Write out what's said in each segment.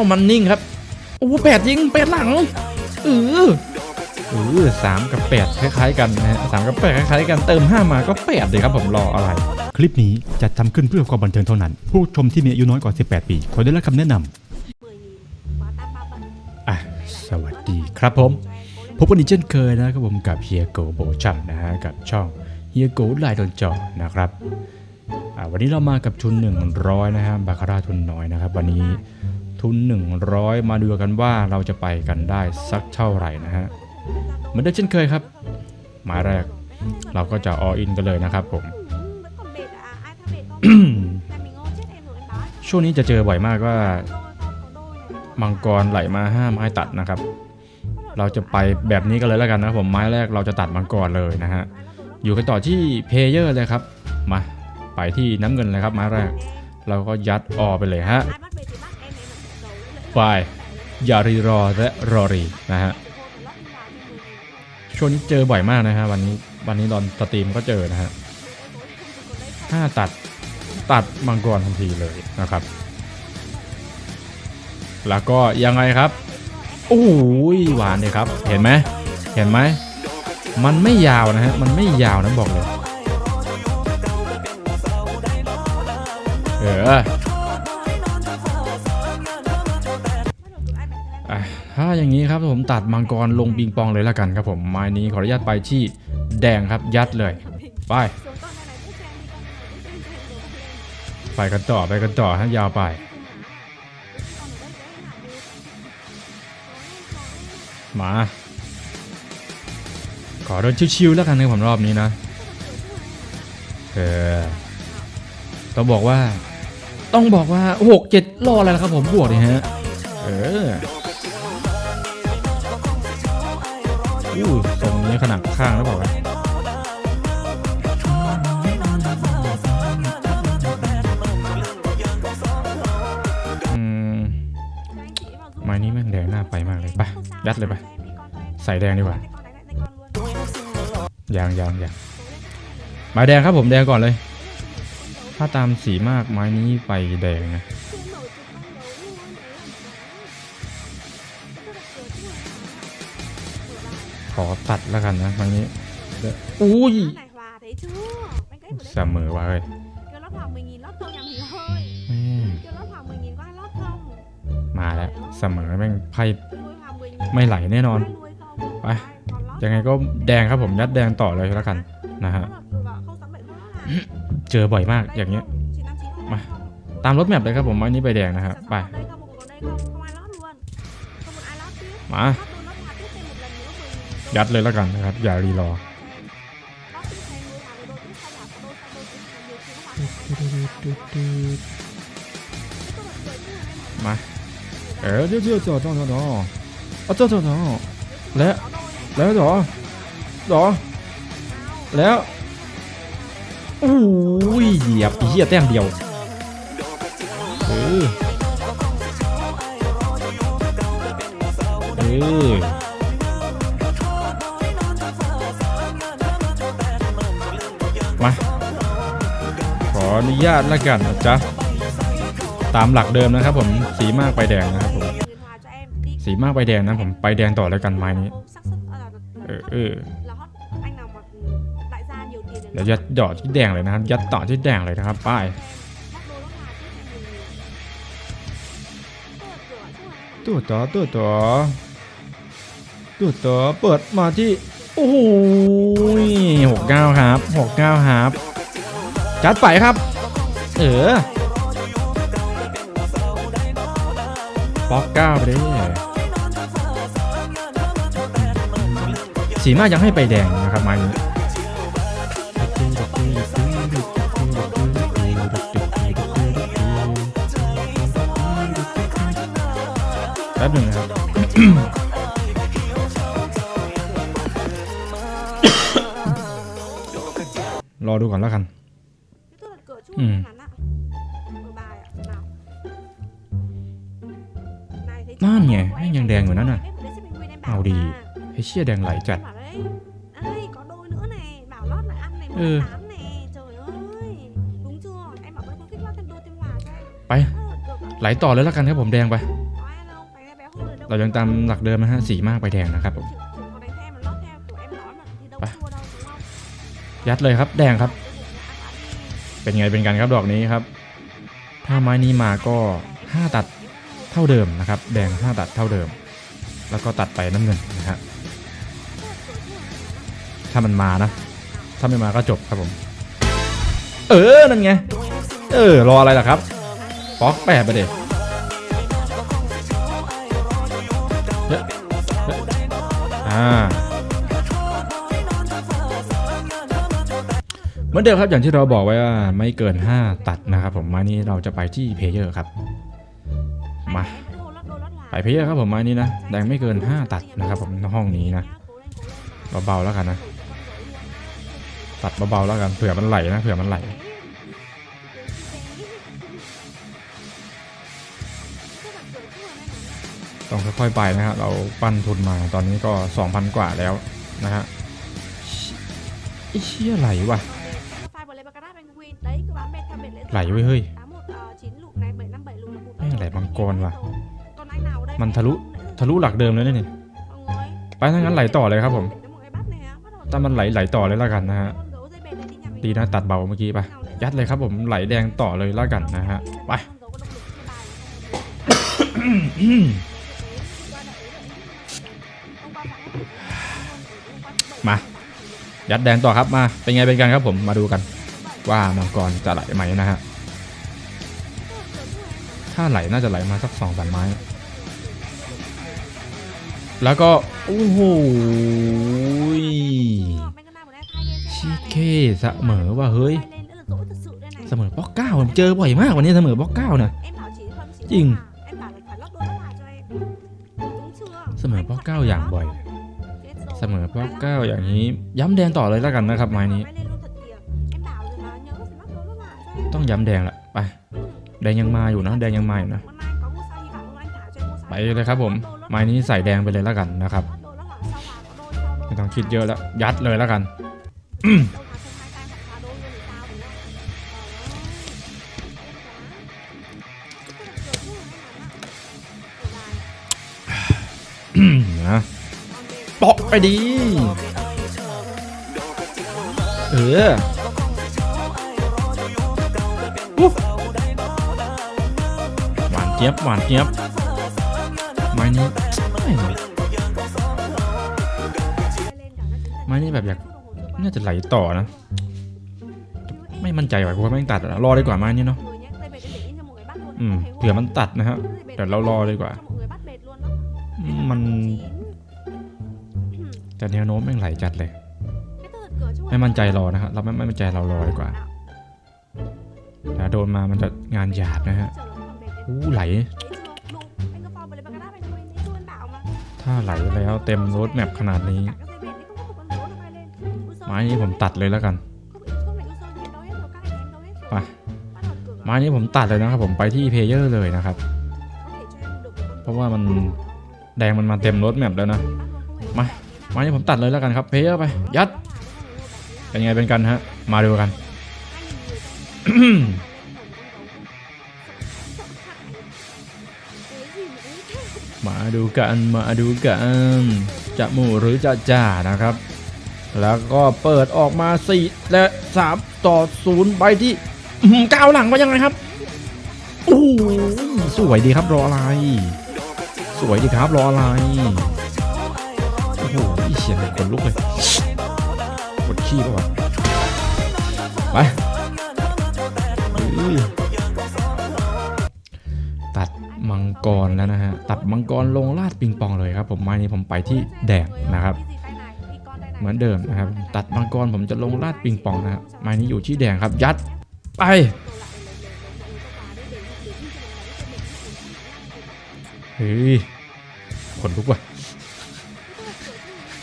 ามันนิ่งครับ โอ้โหแปดยิงแปดหลังเออเออสามกับแปดคล้ายๆ กันนะฮะสามกับแปดคล้ายๆกันเติมห้ามาก็แปดเลยครับผมรออะไร คลิปนี้จัดทำขึ้นเพื่อความบันเทิงเท่านั้น ผู้ชมที่มีอายุน้อยกว่า 18 ปีควรได้รับคำแนะนำอะสวัสดีครับผมพบกันอีกเช่นเคยนะครับผมกับเฮียโกโบชัมนะฮะกับช่องเฮียโกลายโดนจอนะครับอ่าวันนี้เรามากับทุน 100 นะฮะบาคาร่าทุนน้อยนะครับ วันนี้ ทุน 100 มาดูกันว่าเราจะไปกันได้สักเท่าไหร่นะฮะเหมือนเดิมเช่นเคยครับ หมายแรกเราก็จะออินกันเลยนะครับผม ช่วงนี้จะเจอบ่อยมากว่า มังกรไหลมาห้าไม้ตัดนะครับ เราจะไปแบบนี้กันเลยแล้วกันนะครับผมไม้แรกเราจะตัดมังกรเลยนะฮะอยู่กันต่อที่เพเยอร์เลยครับมาไปที่น้ำเงินเลยครับไม้แรก เราก็ยัดออไปเลยฮะ là giấu lễ ไปอย่ารีรอและรอรีนะฮะช่วงนี้เจอบ่อยมากนะฮะวันนี้วันนี้ตอนสตรีมก็เจอนะฮะ Ôi, tối không chụp còn đây ห้าตัดตัดมังกรทันทีเลยนะครับ แล้วก็ยังไงครับโอ้ยหวานเลยครับ เห็นไหมเห็นไหมมันไม่ยาวนะฮะมันไม่ยาวนะบอกเลยเออ ถ้าอย่างนี้ครับผมตัดมังกรลงปิงปองเลยล้วกันครับผมไม้นี้ขออนุญาตไปที่แดงครับยัดเลย ไป ไปกันต่อไปกันต่อฮะยาวไป มา ขอเดินชิวๆแล้วกันในผมรอบนี้นะเออต้องบอกว่า ต้องบอกว่าหกเจ็ดรออะไรละครับผมบวกเลยฮะ เออ ตรงนี้ขนาดข้างแล้วบอกว่าอืมไม้นี้แม่งแดงหน้าไปมากเลยไปยัดเลยไปใส่แดงดีกว่ายางยางยางไม้แดงครับผมแดงก่อนเลย ถ้าตามสีมากไม้นี้ไปแดงนะ อตัดแล้วกันนะไม้นี้เดี๋ยวอุ้ย này hòa thấy chưa Bánh cấy vừa đấy เสมอว่ะเฮ้ย kêu lót hoàng 10.000 lót không nhà mình ơi แม่ง kêu lót hoàng 10.000 có ai lót không มาแล้วเสมอแม่งไพ่ nuôi hoàng 10.000ไม่ไหลแน่นอน có ai nuôi không ไป. Ai còn lót ยังไงก็แดงครับผมยัดแดงต่อเลยแล้วกันนะฮะ Lót là vừa vào không sắm bậy nữa là เจอบ่อยมากอย่างเงี้ย Chị Nam Chí không Mà. lót không? ตามรถแมพเลยครับผมไม้นี้ใบแดงนะฮะ Sẵn ไป sàng đây không, một còn đây không, không ai lót luôn Không một ai lót tiếp มา ยัดเลยแล้วกันนะครับ อย่ารีรอมาเออเดี๋ยวเดี๋ยวจอดจอดจอดจอดจอดจอดแล้วแล้วจอจอแล้วโอ้ยเหยียบเหี้ยแต้มเดียวเออเออ มา ขออนุญาตแล้วกันนะจ๊ะ ตามหลักเดิมนะครับผม สีมากไปแดงนะครับผม สีมากไปแดงนะผม ไปแดงต่อแล้วกันไม้นี้ เออเออเดี๋ยวยัดหยอดที่แดงเลยนะครับ ยัดต่อที่แดงเลยนะครับ ป้ายตัวต่อตัวต่อตัวต่อเปิดมาที่ อ้โหหกเก้าครับหกเก้าครับจัดไปครับ เออป๊อกเก้าไปเลยสีมากยังให้ไปแดงนะครับม้นี้แป๊บหนึ่งนะครับ รอดูก่อนแล้วกัน Tức là cửa chung Ừ. ngắn ạ Cửa bài ạ Nào Này thấy นั่นไง chưa? แม่งยังแดงอยู่นั่นน่ะ Em vừa đấy sẽ mình Nguyên em เอา bảo ดี mà ไอ้เชี่ยแดงไหลจัด Em bảo đấy Ê có đôi nữa này Bảo lót lại ăn này một Ừ. tám này Trời ơi Đúng chưa Em bảo vẫn khuyến khích lót thêm đôi thêm hòa cho em ไป Ơ, được ạ. ไหลต่อเลยแล้วกันครับผมแดงไป Có เรายังตามหลักเดิมนะฮะสีมากไปแดงนะครับผม ยัดเลยครับแดงครับ เป็นไงเป็นกันครับดอกนี้ครับ ถ้าไม้นี้มาก็ 5 ตัดเท่าเดิมนะครับ แดง 5 ตัดเท่าเดิม แล้วก็ตัดไปน้ำเงินนะฮะถ้ามันมานะ ถ้าไม่มาก็จบครับผม เออ นั่นไง เออ รออะไรล่ะครับป๊อกแปดไปเด็เยอะเยอะอ่า เหมือนเดิมครับอย่างที่เราบอกไว้ว่าไม่เกิน 5 ตัดนะครับผมมานี้เราจะไปที่เพเยอร์ครับมาไปเพเยอร์ครับผมมานี้นะแดงไม่เกิน 5 ตัดนะครับผมในห้องนี้นะเบาๆแล้วกันนะ ตัดเบาๆแล้วกันเผื่อมันไหลนะเผื่อมันไหลต้องค่อยๆไปนะครับเราปั้นทุนมาตอนนี้ก็ 2,000 กว่าแล้วนะฮะไอ้เชี่ยไหลว่ะ ไหลเว้ยเฮ้ยแม่งไหลมังกรว่ะ มันทะลุทะลุหลักเดิมเลยนะนี่ไปถ้างั้นไหลต่อเลยครับผม ถ้ามันไหลไหลต่อเลยแล้วกันนะฮะ ดีนะตัดเบาเมื่อกี้ไปยัดเลยครับผมไหลแดงต่อเลยแล้วกันนะฮะ ไปมา ยัดแดงต่อครับมา เป็นไงเป็นกันครับผมมาดูกัน ว่ามังกรจะไหลไหมนะฮะ ถ้าไหลน่าจะไหลมาสักสองสามไม้ แล้วก็ โอ้โหชิเคเสมอว่าเฮ้ย เสมอป๊อกเก้าผมเจอบ่อยมากวันนี้เสมอป๊อกเก้านะ Jing. เสมอป๊อกเก้าอย่างบ่อย เสมอป๊อกเก้าอย่างนี้ ย้ำแดงต่อเลยแล้วกันนะครับไม้นี้ ต้องย้ำแดงละไปแดงยังมาอยู่นะ แดงยังมาอยู่นะ ไปเลยครับผมไม้นี้ใส่แดงไปเลยแล้วกันนะครับไม่ต้องคิดเยอะแล้วยัดเลยแล้วกันนะปอกไปดี เอออุ๊บ หวานเจี๊ยบหวานเจี๊ยบไม้นี้ไม่ไม้นี้แบบอยากน่าจะไหลต่อนะ ไม่มั่นใจว่ะกูว่าแม่งตัดรอดีกว่าไม้นี้เนาะอืมเผื่อมันตัดนะฮะเดี๋ยวเรารอดีกว่า มันแต่แนวโน้มแม่งไหลจัดเลย ไม่มั่นใจรอนะครับเราไม่ไม่มั่นใจเรารอดีกว่า ถ้าโดนมามันจะงานหยาบนะฮะอู้ไหล ถ้าไหลแล้วเต็มรถแมพขนาดนี้ไม้นี้ผมตัดเลยแล้วกันไปไม้นี้ผมตัดเลยนะครับผมไปที่เพลเยอร์เลยนะครับ เพราะว่ามันแดงมันมาเต็มรถแมพแล้วนะมาไม้นี้ผมตัดเลยแล้วกันครับเพลเยอร์ไปยัดเป็นไงเป็นกันฮะมาดูกัน มาดูกันมาดูกันจะหมู่หรือจะจ่านะครับ แล้วก็เปิดออกมา 4 และ 3 ต่อ 0 ไปที่อื้อหือก้าวหลังว่ายังไงครับโอ้สวยดีครับรออะไร สวยดีครับรออะไรโอ้โหอีเฉียนเลยขนลุกเลยกดขี้ป่ะวะไป ตัดมังกรแล้วนะฮะ ตัดมังกรลงลาดปิงปองเลยครับ ผมไม้นี้ผมไปที่แดงนะครับ เหมือนเดิมนะครับ ตัดมังกรผมจะลงลาดปิงปองนะครับไม้นี้อยู่ที่แดงครับ ยัดไปเฮ้ยขนลุกว่ะ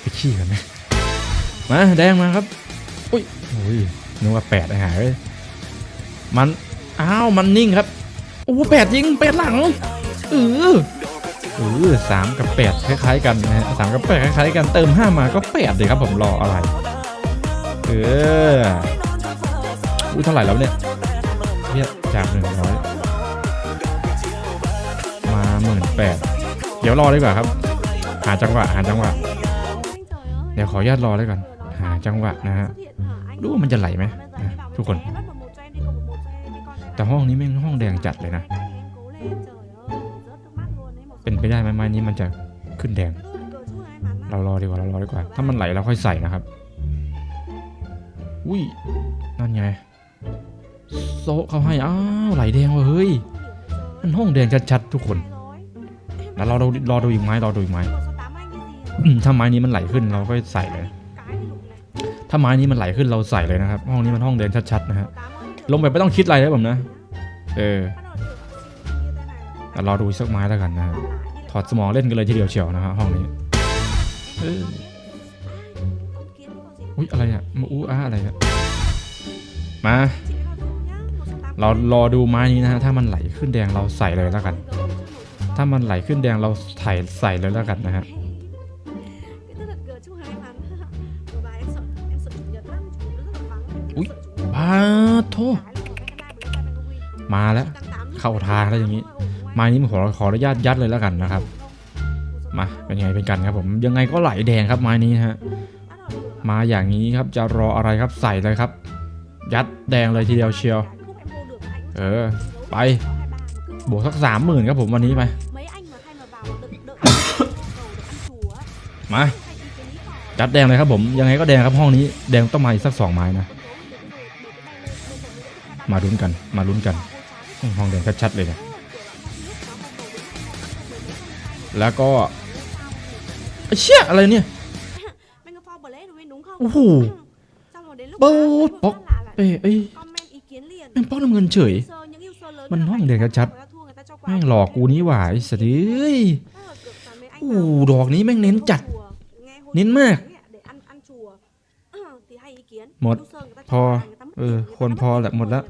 ไปขี้กันไหมมาแดงมาครับ อุ้ยโอ้ยนึกว่าแปดหายเลย มัน อ้าว มันนิ่งครับ โอ้แปดยิงแปดหลังเออเออสามกับแปดคล้ายๆกันนะฮะสามกับแปดคล้ายๆกันเติมห้ามาก็แปดเลยครับผมรออะไร เอออุ้เท่าไหร่แล้วเนี่ยเทียบจากหนึ่งร้อยมาหมื่นแปดเดี๋ยวรอดีกว่าครับ หาจังหวะหาจังหวะ เดี๋ยวขออนุญาตรอแล้ก่อน หาจังหวะนะฮะดูว่ามันจะไหลไหมทุกคน แต่ห้องนี้แม่งห้องแดงจัดเลยนะ เป็นไปได้ไหมไม้นี้มันจะขึ้นแดง เรารอดีกว่าเรารอดีกว่า ถ้ามันไหลเราค่อยใส่นะครับ อุ้ย นั่นไง โซเขาให้ อ้าว ไหลแดงว่ะเฮ้ย มันห้องแดงชัดๆทุกคน แล้วเรารอรอดูอีกไม้รอดูอีกไม้ถ้าไม้นี้มันไหลขึ้นเราก็ใส่เลย ถ้าไม้นี้มันไหลขึ้นเราใส่เลยนะครับ ห้องนี้มันห้องแดงชัดๆนะฮะ ลงแบบไม่ต้องคิดอะไรนะผมนะ เออแต่รอดูอีกสักไม้แล้วกันนะฮะถอดสมองเล่นกันเลยทีเดียวเชียวนะฮะห้องนี้เอออุ้ยอะไรอะมาอู้อ้าอะไรอะมา เรารอดูไม้นี้นะฮะถ้ามันไหลขึ้นแดงเราใส่เลยแล้วกัน ถ้ามันไหลขึ้นแดงเราใส่ใส่เลยแล้วกันนะฮะ ปาโทมาแล้ว เข้าทางแล้วอย่างนี้ม้นี้ผมขอขออนุญาตยัดเลยแล้วกันนะครับ มาเป็นไงเป็นกันครับผม ยังไงก็ไหลแดงครับไม้นี้ฮะ มาอย่างนี้ครับจะรออะไรครับใส่เลยครับ ยัดแดงเลยทีเดียวเชียว เออ ไป บวกสักสามหมื่นครับผมวันนี้ไป มายัดแดงเลยครับผม ยังไงก็แดงครับห้องนี้ แดงต้องมาอีกสักสองไม้นะ มาลุ้นกัน มาลุ้นกันห้องแดงชัดๆเลยเนี่ยแล้วก็ไอ้เชี่ยอะไรเนี่ยโอ้โห bớt bóc เอ้ยเอ้ยแม่งแม่งป้องน้ำเงินเฉย มัมันนห้ห้อองงเด็เด็กกชัชัดดๆแม่งหลอกกูนี่หว่าไอ้สัตว์เอ้ยโอ้โอ้โหดอกนี้แม่งเน้นจัด เน้นมาก หมด พอ เออ คนพอแหละหมดแล้ว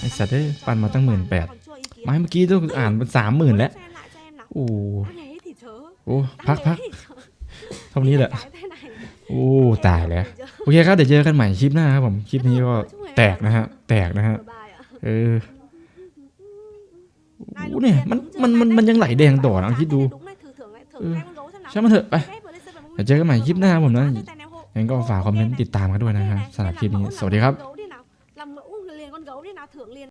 ไอสัตว์เอ้ปั่นมาตั้งหมื่นแปดไม้เมื่อกี้ต้องอ่านเป็นสามหมื่นแล้ว โอ้โอ้พักพักเท่านี้แหละ โอ้ ตายแล้ว โอเคครับเดี๋ยวเจอกันใหม่คลิปหน้าครับผม คลิปนี้ก็แตกนะฮะ แตกนะฮะ เออโอ้เนี่ยมันมันมันมันยังไหลแดงต่อนะคิดดูเออช่างมันเถอะไปเดี๋ยวเจอกันใหม่คลิปหน้าครับผมนะงั้นก็ฝากคอมเมนต์ติดตามกันด้วยนะฮะสำหรับคลิปนี้ สวัสดีครับ Thượng Liên